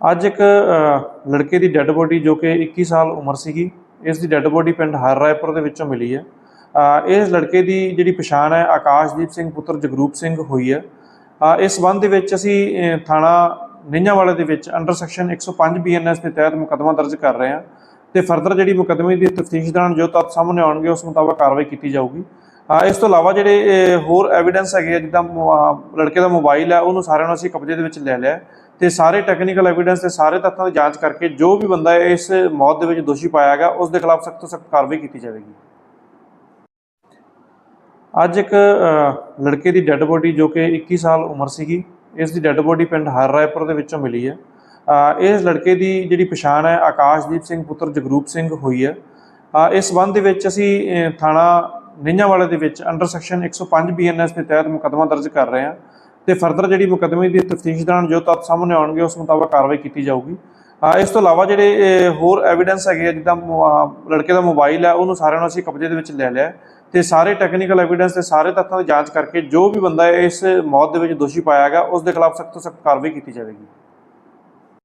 ਅੱਜ ਇੱਕ ਲੜਕੇ ਦੀ ਡੈੱਡ ਬੋਡੀ ਜੋ ਕਿ 21 ਸਾਲ ਉਮਰ ਸੀਗੀ, ਇਸ ਦੀ ਡੈੱਡ ਬੋਡੀ ਪਿੰਡ ਹਰ ਰਾਏਪੁਰ ਦੇ ਵਿੱਚੋਂ ਮਿਲੀ ਹੈ। ਇਸ ਲੜਕੇ ਦੀ ਜਿਹੜੀ ਪਛਾਣ ਹੈ, ਆਕਾਸ਼ਦੀਪ ਸਿੰਘ ਪੁੱਤਰ ਜਗਰੂਪ ਸਿੰਘ ਹੋਈ ਹੈ। ਇਸ ਸੰਬੰਧ ਦੇ ਵਿੱਚ ਅਸੀਂ ਥਾਣਾ ਨਿੰਝਾਂਵਾਲੇ ਦੇ ਵਿੱਚ ਅੰਡਰ ਸੈਕਸ਼ਨ 105 ਬੀਐਨਐਸ ਦੇ ਤਹਿਤ ਮੁਕੱਦਮਾ ਦਰਜ ਕਰ ਰਹੇ ਹਾਂ ਤੇ ਫਰਦਰ ਜਿਹੜੀ ਮੁਕੱਦਮੇ ਦੀ ਤਫਤੀਸ਼ ਦੌਰਾਨ ਜੋ ਤੱਥ ਸਾਹਮਣੇ ਆਉਣਗੇ, ਉਸ ਮੁਤਾਬਕ ਕਾਰਵਾਈ ਕੀਤੀ ਜਾਊਗੀ। ਇਸ ਤੋਂ ਇਲਾਵਾ ਜਿਹੜੇ ਹੋਰ ਐਵੀਡੈਂਸ ਹੈਗੇ ਆ, ਜਿੱਦਾਂ ਮੋ- ਲੜਕੇ ਦਾ ਮੋਬਾਈਲ ਹੈ, ਉਹਨੂੰ ਸਾਰਿਆਂ ਨੂੰ ਅਸੀਂ ਕਬਜ਼ੇ ਦੇ ਵਿੱਚ ਲੈ ਲਿਆ ਹੈ ਤੇ ਸਾਰੇ ਟੈਕਨੀਕਲ ਐਵੀਡੈਂਸ ਤੇ ਸਾਰੇ ਤੱਥਾਂ ਦੀ ਜਾਂਚ ਕਰਕੇ ਜੋ ਵੀ ਬੰਦਾ ਇਸ ਮੌਤ ਦੇ ਵਿੱਚ ਦੋਸ਼ੀ ਪਾਇਆ ਗਿਆ, ਉਸ ਦੇ ਖਿਲਾਫ ਸਖਤ ਤੋਂ ਸਖਤ ਕਾਰਵਾਈ ਕੀਤੀ ਜਾਵੇਗੀ। ਅੱਜ ਇੱਕ ਲੜਕੇ ਦੀ ਡੈੱਡ ਬੋਡੀ ਜੋ ਕਿ 21 ਸਾਲ ਉਮਰ ਸੀਗੀ, ਇਸ ਦੀ ਡੈੱਡ ਬੋਡੀ ਪਿੰਡ ਹਰ ਰਾਏਪੁਰ ਦੇ ਵਿੱਚੋਂ ਮਿਲੀ ਹੈ। ਇਸ ਲੜਕੇ ਦੀ ਜਿਹੜੀ ਪਛਾਣ ਹੈ, ਆਕਾਸ਼ਦੀਪ ਸਿੰਘ ਪੁੱਤਰ ਜਗਰੂਪ ਸਿੰਘ ਹੋਈ ਹੈ। ਇਸ ਸੰਬੰਧ ਦੇ ਵਿੱਚ ਅਸੀਂ ਥਾਣਾ ਨਿੰਝਾਂਵਾਲੇ ਦੇ ਵਿੱਚ ਅੰਡਰ ਸੈਕਸ਼ਨ 105 ਬੀਐਨਐਸ ਦੇ ਤਹਿਤ ਮੁਕੱਦਮਾ ਦਰਜ ਕਰ ਰਹੇ ਹਾਂ ਤੇ ਫਰਦਰ ਜਿਹੜੀ ਮੁਕੱਦਮੇ ਦੀ ਤਫਤੀਸ਼ ਦੌਰਾਨ ਜੋ ਤੱਥ ਸਾਹਮਣੇ ਆਉਣਗੇ, ਉਸ ਮੁਤਾਬਕ ਕਾਰਵਾਈ ਕੀਤੀ ਜਾਊਗੀ। ਇਸ ਤੋਂ ਇਲਾਵਾ ਜਿਹੜੇ ਹੋਰ ਐਵੀਡੈਂਸ ਹੈਗੇ ਆ, ਜਿੱਦਾਂ ਮੋ- ਲੜਕੇ ਦਾ ਮੋਬਾਈਲ ਹੈ ਉਹਨੂੰ ਸਾਰਿਆਂ ਨੂੰ ਅਸੀਂ ਕਬਜ਼ੇ ਦੇ ਵਿੱਚ ਲੈ ਲਿਆ ਹੈ ਤੇ ਸਾਰੇ ਟੈਕਨੀਕਲ ਐਵੀਡੈਂਸ ਤੇ ਸਾਰੇ ਤੱਥਾਂ ਦੀ ਜਾਂਚ ਕਰਕੇ ਜੋ ਵੀ ਬੰਦਾ ਇਸ ਮੌਤ ਦੇ ਵਿੱਚ ਦੋਸ਼ੀ ਪਾਇਆ ਗਿਆ, ਉਸ ਦੇ ਖਿਲਾਫ ਸਖਤ ਤੋਂ ਸਖਤ ਕਾਰਵਾਈ ਕੀਤੀ ਜਾਵੇਗੀ।